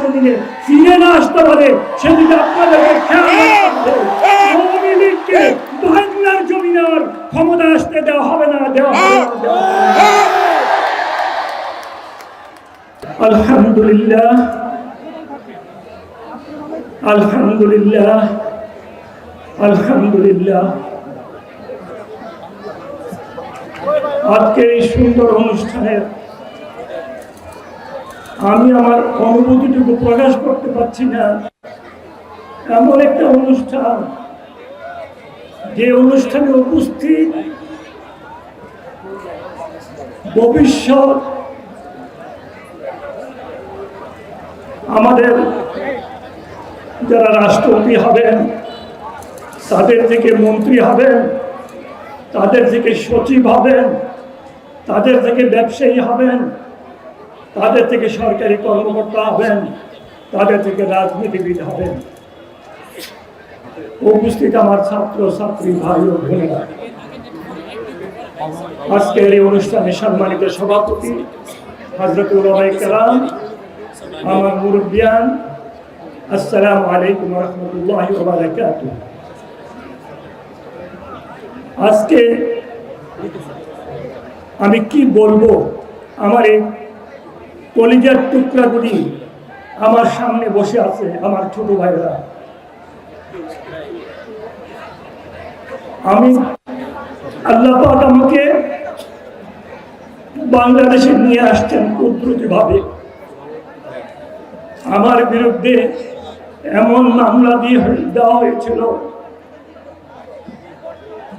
জমিনে ফিরে না আসতে পারে সেদিকে আপনাদেরকে আওয়ামী লীগকে বাংলার ক্ষমতা আসতে দেওয়া হবে না দেওয়া। আলহামদুলিল্লাহ। আলহামদুলিল্লাহ। আলহামদুলিল্লাহ। আজকের এই সুন্দর অনুষ্ঠানের আমি আমার অনুভূতিটুকু প্রকাশ করতে পারছি না। এমন একটা অনুষ্ঠান, যে অনুষ্ঠানে উপস্থিত ভবিষ্যৎ আমাদের যারা রাষ্ট্রপতি হবেন, তাদের থেকে মন্ত্রী হবেন, তাদের থেকে সচিব হবেন, তাদের থেকে ব্যবসায়ী হবেন তাদের থেকে সরকারি কর্মকর্তা হবেন, তাদের থেকে রাজনীতিবিদ হবেন। উপস্থিত আমার ছাত্র, ছাত্রী, ভাই ও বোনেরা। আজকের এই অনুষ্ঠানে সম্মানিত সভাপতি কেরাম, আমার আজকে আমি কি বলব? আমার এই কলিজার টুকরাগুলি আমার সামনে বসে আছে আমার ছোট ভাইরা আমি আল্লাহ আমাকে বাংলাদেশে নিয়ে আসছেন কুদরতিভাবে আমার বিরুদ্ধে এমন মামলা দিয়ে দেওয়া হয়েছিল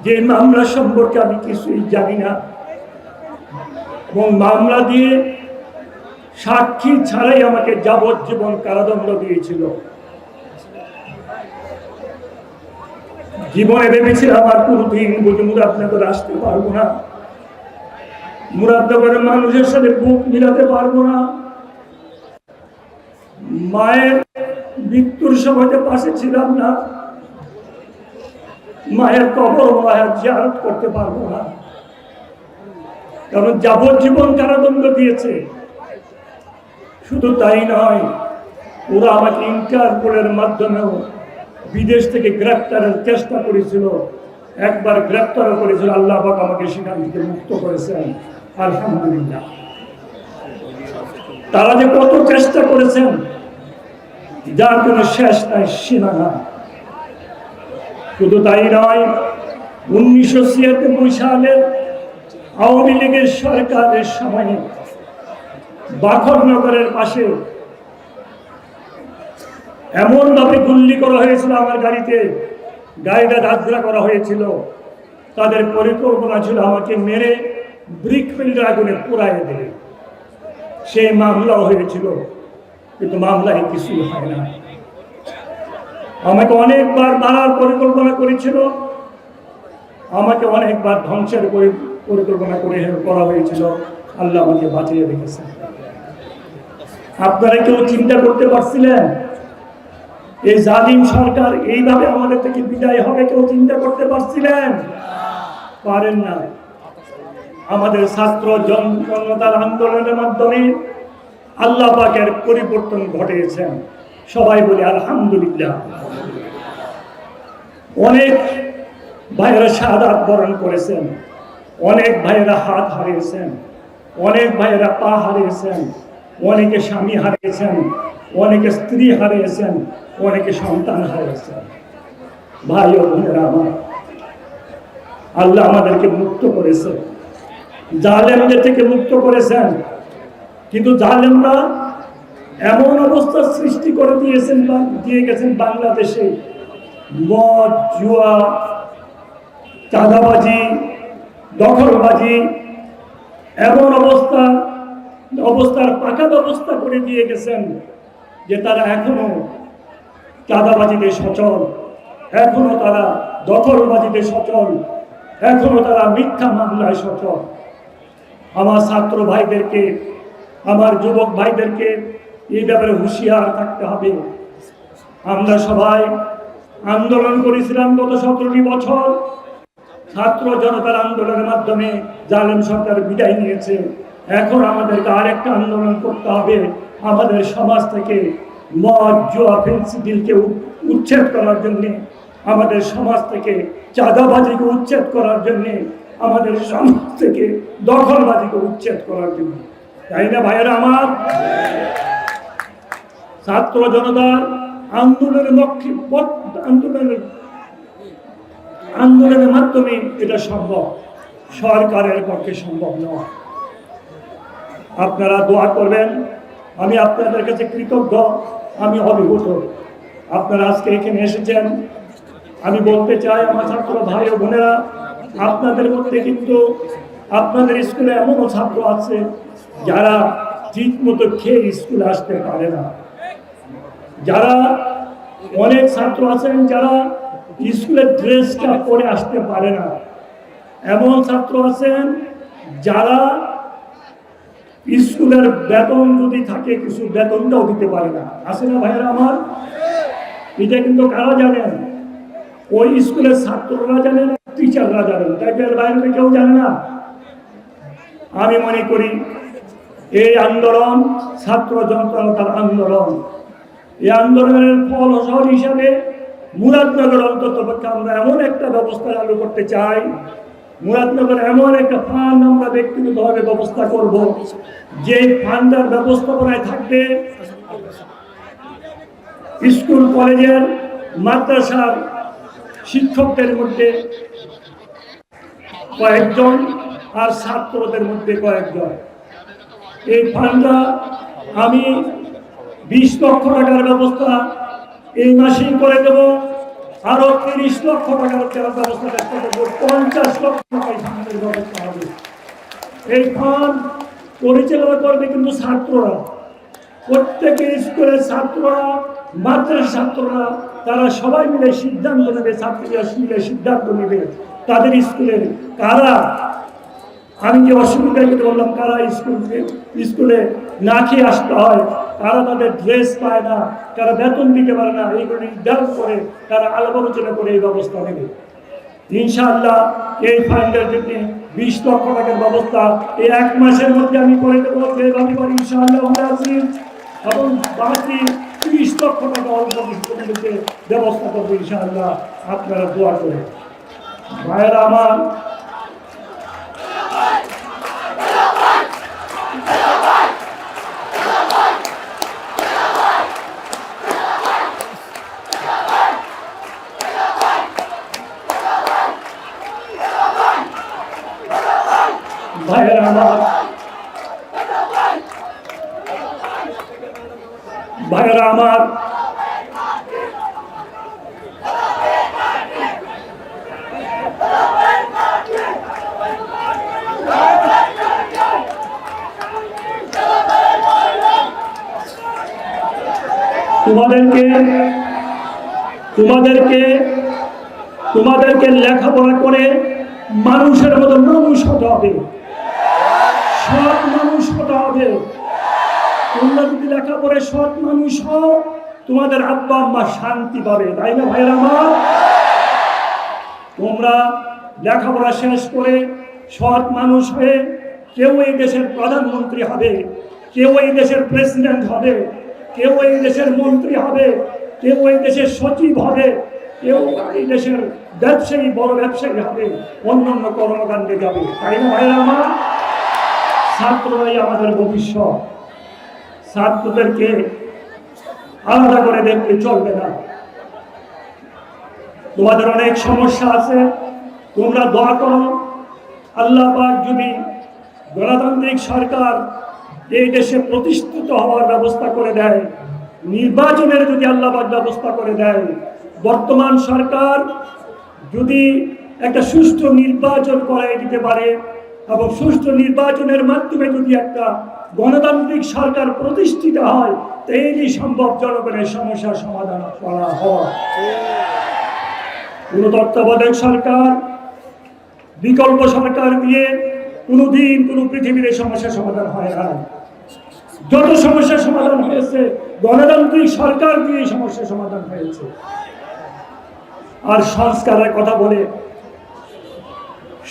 যে মামলা সম্পর্কে আমি কিছুই জানি না। এবং মামলা দিয়ে সাক্ষী ছাড়াই আমাকে যাবজ্জীবন কারাদণ্ড দিয়েছিল। জীবনে ভেবেছিলাম আর কোনোদিন বুঝে মুরাদনগর আসতে পারব না। মুরাদনগরের মানুষের সাথে বুক মিলাতে পারব না। মায়ের মৃত্যুর সময়তে পাশে ছিলাম না। মায়ের কবর মায়ের জিয়ারত করতে পারব না। কারণ যাবজ্জীবন কারাদণ্ড দিয়েছে। শুধু তাই নয়, ওরা আমাকে ইন্টারপোলের মাধ্যমেও বিদেশ থেকে গ্রেপ্তারের চেষ্টা করেছিল। একবার গ্রেপ্তারও করেছিল, আল্লাহ পাক আমাকে সেখান থেকে মুক্ত করেছেন। আলহামদুলিল্লাহ। তারা যে কত চেষ্টা করেছেন, যার কোনো শেষ নাই সীমা নাই শুধু তাই নয়, উনিশশো ছিয়ানব্বই সালের আওয়ামী লীগের সরকারের সময়ে বাখরনগরের পাশে এমন ভাবে গুল্লি করা হয়েছিল আমার গাড়িতে, গাড়িটা ধাঁধরা করা হয়েছিল। তাদের পরিকল্পনা ছিল আমাকে মেরে ব্রিক ফিল্ডের আগুনে পুরাই দেবে। সেই মামলাও হয়েছিল, কিন্তু মামলায় কিছুই হয় না। আমাকে অনেকবার মারার পরিকল্পনা করেছিল। আমাকে অনেকবার ধ্বংসের পরি- পরিকল্পনা করে করা হয়েছিল। আল্লাহ আমাকে বাঁচিয়ে রেখেছেন। আপনারা কেউ চিন্তা করতে পারছিলেন? এই জালিম সরকার এইভাবে আমাদের থেকে বিদায় হবে, কেউ চিন্তা করতে পারছিলেন? পারেন না। আমাদের ছাত্র জন- জনতার আন্দোলনের মাধ্যমে আল্লাহ পাকের পরিবর্তন ঘটিয়েছেন সবাই বলি আলহামদুলিল্লাহ। অনেক ভাইয়েরা শাহাদাত বরণ করেছেন। অনেক ভাইয়েরা হাত হারিয়েছেন। অনেক ভাইয়েরা পা হারিয়েছেন। অনেকে স্বামী হারিয়েছেন, অনেকে স্ত্রী হারিয়েছেন, অনেকে সন্তান হারিয়েছেন। ভাই ও বোনেরা আমার, আল্লাহ আমাদেরকে মুক্ত করেছে। জালেমদের থেকে মুক্ত করেছেন, কিন্তু জালেমরা এমন অবস্থা সৃষ্টি করে দিয়েছেন বা দিয়ে গেছেন বাংলাদেশে। মদ, জুয়া, চাঁদাবাজি, দখলবাজি, এমন অবস্থা অবস্থার পাকা ব্যবস্থা করে দিয়ে গেছেন যে তারা এখনও চাঁদাবাজিতে সচল, এখনও তারা দখলবাজিতে সচল, এখনও তারা মিথ্যা মামলায় সচল। আমার ছাত্র ভাইদেরকে, আমার যুবক ভাইদেরকে এই ব্যাপারে হুঁশিয়ার থাকতে হবে। আমরা সবাই আন্দোলন করেছিলাম গত সতেরোটি বছর। ছাত্র জনতার আন্দোলনের মাধ্যমে জালেম সরকার বিদায় নিয়েছে। এখন আমাদেরকে আরেকটা আন্দোলন করতে হবে। আমাদের সমাজ থেকে মদ, জুয়া ফেন্সিডিলকে উচ্ছেদ করার জন্য, আমাদের সমাজ থেকে চাঁদাবাজিকে উচ্ছেদ করার জন্য, আমাদের সমাজ থেকে দখলবাজিকে উচ্ছেদ করার জন্য। তাই না ভাইয়েরা আমার? ছাত্র জনতার আন্দোলনের লক্ষ্যে আন্দোলনের আন্দোলনের মাধ্যমে এটা সম্ভব। সরকারের পক্ষে সম্ভব নয়। আপনারা দোয়া করবেন। আমি আপনাদের কাছে কৃতজ্ঞ, আমি অভিভূত আপনারা আজকে এখানে এসেছেন। আমি বলতে চাই, আমার ছাত্র ভাই ও বোনেরা, আপনাদের মধ্যে কিন্তু আপনাদের স্কুলে এমনও ছাত্র আছে যারা ঠিক মতো খেয়ে স্কুলে আসতে পারে না। যারা অনেক ছাত্র আছেন যারা স্কুলের ড্রেসটা পরে আসতে পারে না। এমন ছাত্র আছেন যারা স্কুলের বেতন যদি থাকে, কিছু বেতনটাও দিতে পারে না। আছে না ভাইয়েরা আমার? এটা কিন্তু কারা জানেন? ওই স্কুলের ছাত্ররা জানেন, টিচাররা জানেন। তাই বাইরে কেউ জানে না? আমি মনে করি, এই আন্দোলন ছাত্র জনতার আন্দোলন। এই আন্দোলনের ফল হিসাবে মুরাদনগর অন্তত আমরা এমন একটা ব্যবস্থা চালু করতে চাই মুরাদনগর এমন একটা ফান্ড আমরা ব্যক্তিগতভাবে ব্যবস্থা করব, যে ফান্ডের ব্যবস্থাপনায় থাকবে স্কুল, কলেজের, মাদ্রাসার শিক্ষকদের মধ্যে কয়েকজন আর ছাত্রদের মধ্যে কয়েকজন। এই ফান্ডটা আমি বিশ লক্ষ টাকার ব্যবস্থা এই মাসেই করে দেব। আরও তিরিশ লক্ষ টাকার দেওয়ার ব্যবস্থা চেষ্টা করব পঞ্চাশ লক্ষ টাকা এখানে ব্যবস্থা হবে। এই ফান্ড পরিচালনা করবে কিন্তু ছাত্ররা। প্রত্যেকের স্কুলের ছাত্ররা মাদ্রাসা ছাত্ররা, তারা সবাই মিলে সিদ্ধান্ত নেবে, ছাত্রীরা মিলে সিদ্ধান্ত নেবে। তাদের স্কুলের কারা আমি যে অসুবিধা করে বললাম কারা স্কুল স্কুলে না খেয়ে আসতে হয়? তারা তাদের ড্রেস পায় না, তারা বেতন দিতে পারে না এইগুলো নির্ধারণ করে তারা আলাপ আলোচনা করে এই ব্যবস্থা নেবে। ইনশাআল্লাহ, এই ফান্ডের জন্য বিশ লক্ষ টাকার ব্যবস্থা। এই এক মাসের মধ্যে আমি করে দেবো যেভাবে পারি ইনশাআল্লাহ, আমরা আছি। এবং বাকি তিরিশ লক্ষ টাকা অল্প মধ্যে ব্যবস্থা করব, ইনশাআল্লাহ, আপনারা দোয়া করে ভাইয়েরা আমার ভাইয়েরা আমার ভাইয়েরা আমার। তোমাদেরকে তোমাদেরকে তোমাদেরকে লেখাপড়া করে মানুষের মতো মানুষ হতে হবে। সব মানুষ হতে হবে। তোমরা যদি লেখাপড়ে সৎ মানুষ হও, তোমাদের আব্বা আম্মা শান্তি পাবে, তাই না ভাইয়ের আমার? তোমরা লেখাপড়া শেষ করে সৎ মানুষ হয়ে কেউ এই দেশের প্রধানমন্ত্রী হবে, কেউ এই দেশের প্রেসিডেন্ট হবে, কেউ এই দেশের মন্ত্রী হবে, কেউ এই দেশের সচিব হবে, কেউ এই দেশের ব্যবসায়ী, বড় ব্যবসায়ী হবে অন্য অন্য কর্মকাণ্ডে যাবে, তাই না ভাইয়ের আমার? ছাত্ররাই আমাদের ভবিষ্যৎ। ছাত্রদেরকে আলাদা করে দেখলে চলবে না। তোমাদের অনেক সমস্যা আছে, তোমরা দোয়া করো। আল্লাহ যদি গণতান্ত্রিক সরকার এই দেশে প্রতিষ্ঠিত হওয়ার ব্যবস্থা করে দেয়, নির্বাচনের যদি আল্লাহ ব্যবস্থা করে দেয়, বর্তমান সরকার যদি একটা সুষ্ঠু নির্বাচন করাই দিতে পারে এবং সুষ্ঠু নির্বাচনের মাধ্যমে যদি একটা গণতান্ত্রিক সরকার প্রতিষ্ঠিত হয় তাইলেই সম্ভব জনগণের সমস্যার সমাধান করা হয়। কোন তত্ত্বাবধায়ক সরকার, বিকল্প সরকার দিয়ে কোনোদিন কোনো পৃথিবীর এই সমস্যার সমাধান হয় না। যত সমস্যার সমাধান হয়েছে, গণতান্ত্রিক সরকার দিয়ে সমস্যার সমাধান হয়েছে। আর সংস্কারের কথা বলে,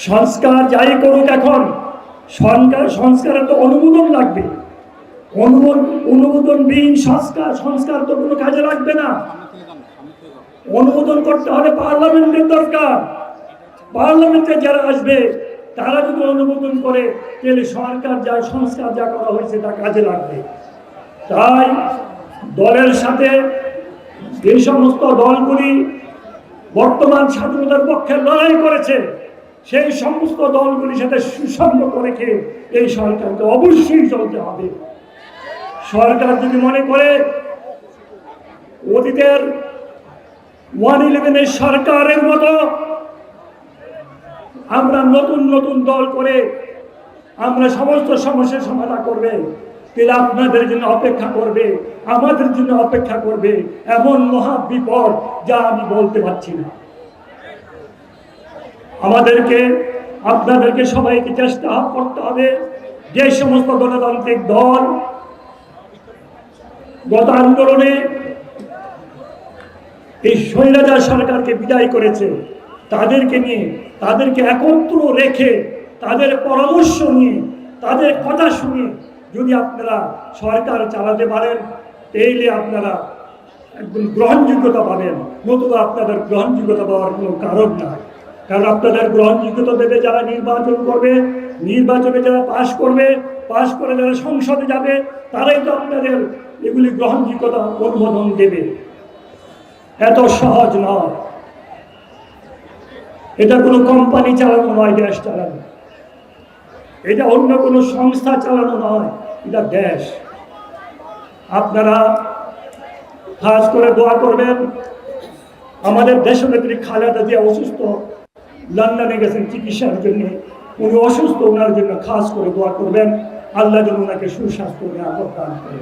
সংস্কার যাই করুক এখন সংস্কার সংস্কারের তো অনুমোদন লাগবে। অনুমোদন অনুমোদনবিহীন সংস্কার সংস্কার তো কোনো কাজে লাগবে না। অনুমোদন করতে হবে পার্লামেন্টের দরকার। পার্লামেন্টে যারা আসবে, তারা যদি অনুমোদন করে, তাহলে সরকার যা সংস্কার যা করা হয়েছে তা কাজে লাগবে। তাই দলের সাথে এই সমস্ত দলগুলি বর্তমান স্বাধীনতার পক্ষে লড়াই করেছে। সেই সমস্ত দলগুলির সাথে সুসম্পর্ক রেখে এই সরকারকে অবশ্যই চলতে হবে। সরকার যদি মনে করে অতীতের ওয়ান ইলেভেনের সরকারের মতো আমরা নতুন নতুন দল করে আমরা সমস্ত সমস্যার সমাধান করবে, তাহলে আপনাদের জন্য অপেক্ষা করবে, আমাদের জন্য অপেক্ষা করবে এমন মহা বিপদ যা আমি বলতে পারছি না। আমাদেরকে, আপনাদেরকে সবাইকে চেষ্টা করতে হবে। যে সমস্ত গণতান্ত্রিক দল গত আন্দোলনে এই স্বৈরাচার সরকারকে বিদায় করেছে, তাদেরকে নিয়ে, তাদেরকে একত্র রেখে, তাদের পরামর্শ নিয়ে, তাদের কথা শুনে যদি আপনারা সরকার চালাতে পারেন তাইলে আপনারা একদম গ্রহণযোগ্যতা পাবেন। নতুবা আপনাদের গ্রহণযোগ্যতা পাওয়ার কোনো কারণ নাই। কারণ আপনাদের গ্রহণযোগ্যতা দেবে যারা নির্বাচন করবে, নির্বাচনে যারা পাশ করবে, পাশ করে যারা সংসদে যাবে, তারাই তো আপনাদের এগুলি গ্রহণযোগ্যতা অনুমোদন দেবে। এত সহজ নয়। এটা কোনো কোম্পানি চালানো নয়, দেশ চালানো। এটা অন্য কোনো সংস্থা চালানো নয়, এটা দেশ। আপনারা খাস করে দোয়া করবেন। আমাদের দেশনেত্রী খালেদা জিয়া অসুস্থ। লন্ডনে গেছেন চিকিৎসার জন্য। উনি অসুস্থ, ওনার জন্য খাস করে দোয়া করবেন। আল্লাহ যেন ওনাকে সুস্বাস্থ্য নিরাপদ দান করে।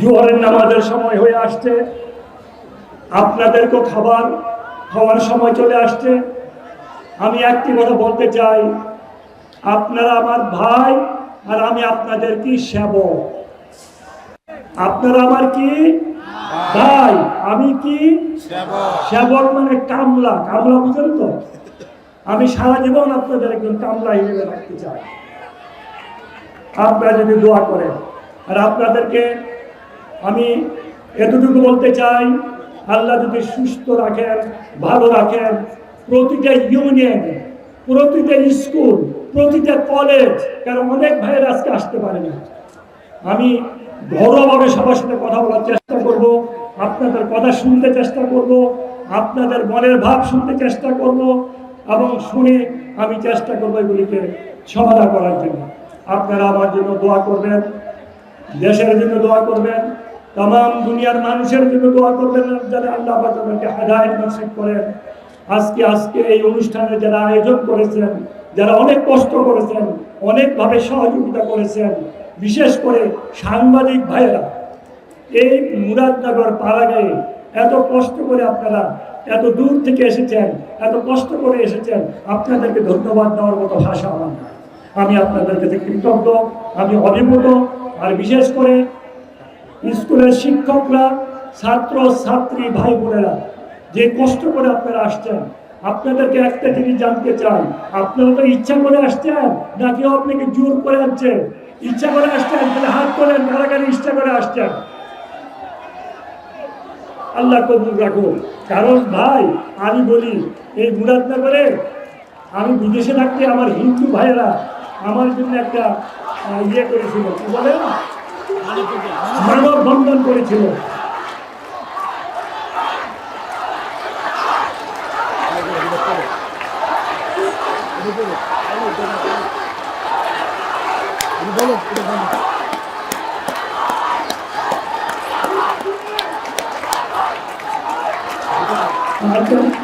জোহরের নামাজের সময় হয়ে আসছে। আপনাদেরকেও খাবার খাওয়ার সময় চলে আসছে। আমি একটি কথা বলতে চাই। আপনারা আমার ভাই আর আমি আপনাদের কি সেবক? আপনারা আমার কি ভাই আমি কি? সেবক মানে কামলা। কামলা বুঝেন তো? আমি সারা জীবন আপনাদের একজন কামলা হিসেবে রাখতে চাই। আপনারা যদি দোয়া করেন আর আপনাদেরকে আমি এতটুকু বলতে চাই আল্লাহ যদি সুস্থ রাখেন ভালো রাখেন প্রতিটা ইউনিয়ন প্রতিটা স্কুল প্রতিটা কলেজ কারণ অনেক ভাইয়ের আজকে আসতে পারে না। আমি ঘরোয়াভাবে সবার সাথে কথা বলার চেষ্টা করব, আপনাদের কথা শুনতে চেষ্টা করব, আপনাদের মনের ভাব শুনতে চেষ্টা করব এবং শুনে আমি চেষ্টা করব এগুলিকে সমাধান করার জন্য। আপনারা আমার জন্য দোয়া করবেন, দেশের জন্য দোয়া করবেন তাম দুনিয়ার মানুষের জন্য দোয়া করবেন যারা আল্লাহ তাদেরকে হেদায়েত নসিব করেন। আজকে আজকে এই অনুষ্ঠানে যারা আয়োজন করেছেন, যারা অনেক কষ্ট করেছেন, অনেকভাবে সহযোগিতা করেছেন বিশেষ করে সাংবাদিক ভাইয়েরা, এই মুরাদনগর পাড়াগাঁয়ে এত কষ্ট করে আপনারা এত দূর থেকে এসেছেন, এত কষ্ট করে এসেছেন, আপনাদেরকে ধন্যবাদ দেওয়ার মতো ভাষা আমার। আমি আপনাদের কাছে কৃতজ্ঞ, আমি অভিভূত, আর বিশেষ করে স্কুলের শিক্ষকরা, ছাত্র, ছাত্রী, ভাই বোনেরা, যে কষ্ট করে আপনারা আসছেন, আপনাদেরকে একটা জিনিস জানতে চাই, আপনারা তো ইচ্ছা করে আসছেন না কেউ আপনাকে জোর করে আনছে ইচ্ছা করে আসছেন, তাহলে হাত তোলেন, কারাগারে ইচ্ছা করে আসছেন। আল্লাহ কবুল রাখো কারণ ভাই, আমি বলি, এই মুরাদনগরে আমি বিদেশে থাকতে আমার হিন্দু ভাইয়েরা আমার জন্য একটা ইয়ে করেছিল, কি বলে? মানব বন্ধন করেছিল।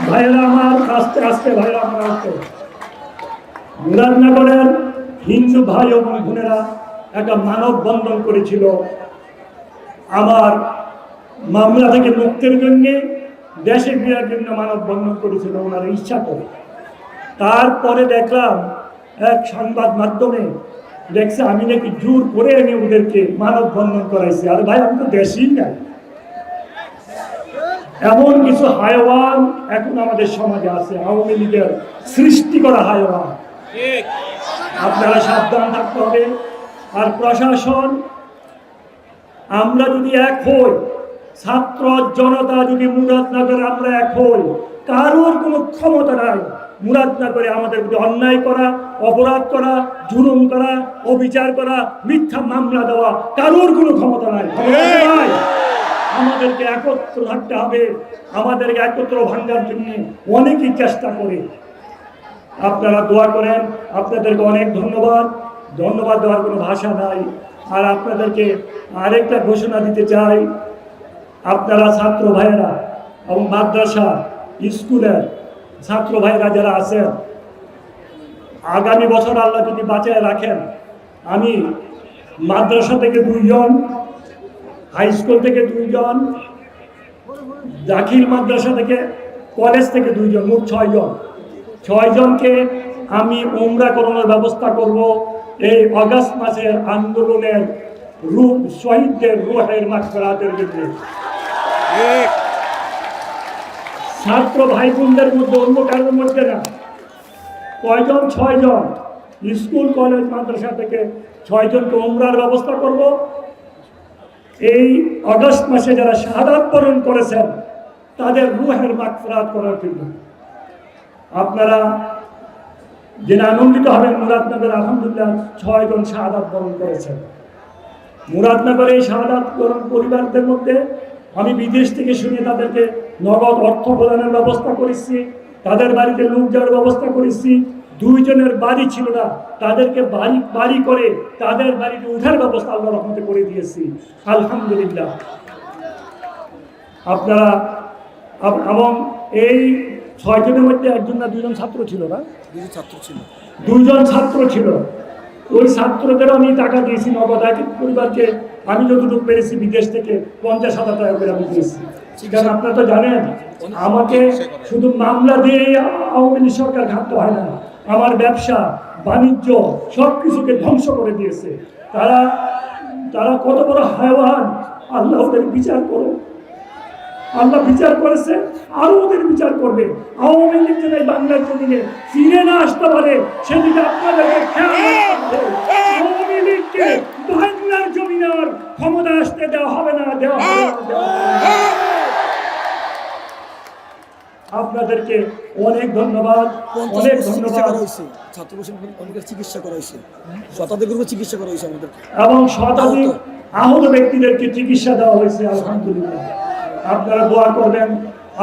ভাইয়েরা আমার, আস্তে আস্তে ভাইয়েরা আমার আস্তে মুরাদনগরের হিন্দু ভাই এবং বোনেরা একটা মানব বন্ধন করেছিল। আমার মামলা থেকে মুক্তির জন্য দেশে ফেরার জন্য মানব বন্ধন করেছিল ওনার ইচ্ছা করে। তারপরে দেখলাম এক সংবাদ মাধ্যমে দেখছে আমি নাকি জোর করে এনে ওদেরকে মানব বন্ধন করাইছি। আর ভাই, আমি তো দেশই নাই। এমন কিছু হায়ওয়ান এখন আমাদের সমাজে আছে আওয়ামী লীগের সৃষ্টি করা হায়ওয়ান। আপনারা সাবধান থাকতে হবে। আর প্রশাসন আমরা যদি এক হই ছাত্র জনতা যদি মুরাদনগরে আমরা এক হই কারোর কোনো ক্ষমতা নাই। মুরাদনগরে আমাদের প্রতি অন্যায় করা অপরাধ করা জুলুম করা অবিচার করা মিথ্যা মামলা দেওয়া কারোর কোনো ক্ষমতা নাই। ক্ষমতা নাই। আমাদেরকে একত্র থাকতে হবে, আমাদেরকে একত্র ভাঙ্গার জন্য অনেকেই চেষ্টা করে। আপনারা দোয়া করেন, আপনাদেরকে অনেক ধন্যবাদ। ধন্যবাদ দেওয়ার কোনো ভাষা নাই। আর আপনাদেরকে আরেকটা ঘোষণা দিতে চাই। আপনারা ছাত্র ভাইয়েরা এবং মাদ্রাসা, স্কুলের ছাত্র ভাইয়েরা যারা আছেন, আগামী বছর আল্লাহ যদি বাঁচায় রাখেন, আমি মাদ্রাসা থেকে দুইজন হাই স্কুল থেকে দুইজন দাখিল মাদ্রাসা থেকে কলেজ থেকে দুইজন, মোট ছয়জন। ছয়জনকে আমি উমরা করানোর ব্যবস্থা করব। এই অগাস্ট মাসের আন্দোলনের রূপ, শহীদদের রুহের মাকফেরাতের জন্য। ছাত্র ভাই বোনদের মধ্যে অন্য কারোর মধ্যে না। কয়জন? ছয়জন। স্কুল, কলেজ, মাদ্রাসা থেকে ছয়জনকে উমরার ব্যবস্থা করব। এই অগস্ট মাসে যারা শাহাদাত বরণ করেছেন, তাদের রুহের মাকফরাত করার জন্য। আপনারা জেনে আনন্দিত হবেন মুরাদনগর আলহামদুলিল্লাহ ছয়জন শাহাদাত বরণ করেছেন। মুরাদনগরে এই শাহাদাত বরণ পরিবারদের মধ্যে আমি বিদেশ থেকে শুনে তাদেরকে নগদ অর্থ প্রদানের ব্যবস্থা করেছি, তাদের বাড়িতে লোক যাওয়ার ব্যবস্থা করেছি দুইজনের বাড়ি ছিল না তাদেরকে বাড়ি বাড়ি করে তাদের বাড়িতে উঠার ব্যবস্থা আল্লাহ রহমতে করে দিয়েছি। আলহামদুলিল্লাহ। আপনারা এবং এই ছয়জনের মধ্যে একজন না দুজন ছাত্র ছিল না? দুজন ছাত্র ছিল। দুইজন ছাত্র ছিল। ওই ছাত্রদেরও আমি টাকা দিয়েছি নগদ। এক পরিবারকে আমি যতটুকু পেরেছি বিদেশ থেকে পঞ্চাশ হাজার টাকা করে আমি দিয়েছি। কারণ আপনারা তো জানেন আমাকে শুধু মামলা দিয়ে আওয়ামী লীগ সরকার ঘাটতে হয় না। আমার ব্যবসা বাণিজ্য সব কিছুকে ধ্বংস করে দিয়েছে তারা তারা কত বড় হায়ওয়ান আল্লাহ ওদের বিচার করো আল্লাহ বিচার করেছে আরও ওদের বিচার করবে আওয়ামী লীগ যেন এই বাংলার জমিনে ফিরে না আসতে পারে সেদিকে আপনাদেরকে খেয়াল। আওয়ামী লীগকে বাংলার জমিনে আর ক্ষমতা আসতে দেওয়া হবে না, দেওয়া হবে না। আপনাদেরকে অনেক ধন্যবাদ অনেক ধন্যবাদ। ছাত্র অনেকের চিকিৎসা করা হয়েছে শতাধিক রূপে চিকিৎসা করা হয়েছে আমাদের। এবং শতাধিক আহত। ব্যক্তিদেরকে চিকিৎসা দেওয়া হয়েছে আলহামদুলিল্লাহ। আপনারা দোয়া করবেন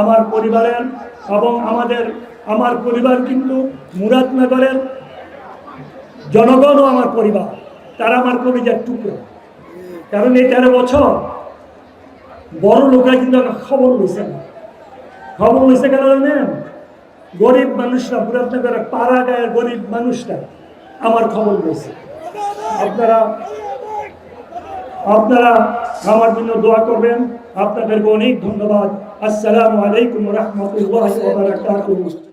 আমার পরিবারের এবং আমাদের আমার পরিবার কিন্তু মুরাদনগরের জনগণও আমার পরিবার তারা আমার কবিজার টুকরো। কারণ এই তেরো বছর বড় লোকরা কিন্তু খবর লইছে না। খবর হয়েছে কেন জানেন? গরিব মানুষরা মুরাদনগরের পাড়া গায়ের গরিব মানুষরা আমার খবর হয়েছে আপনারা আপনারা আমার জন্য দোয়া করবেন। আপনাদেরকে অনেক ধন্যবাদ। আসসালামু আলাইকুম রহমতুল্লাহ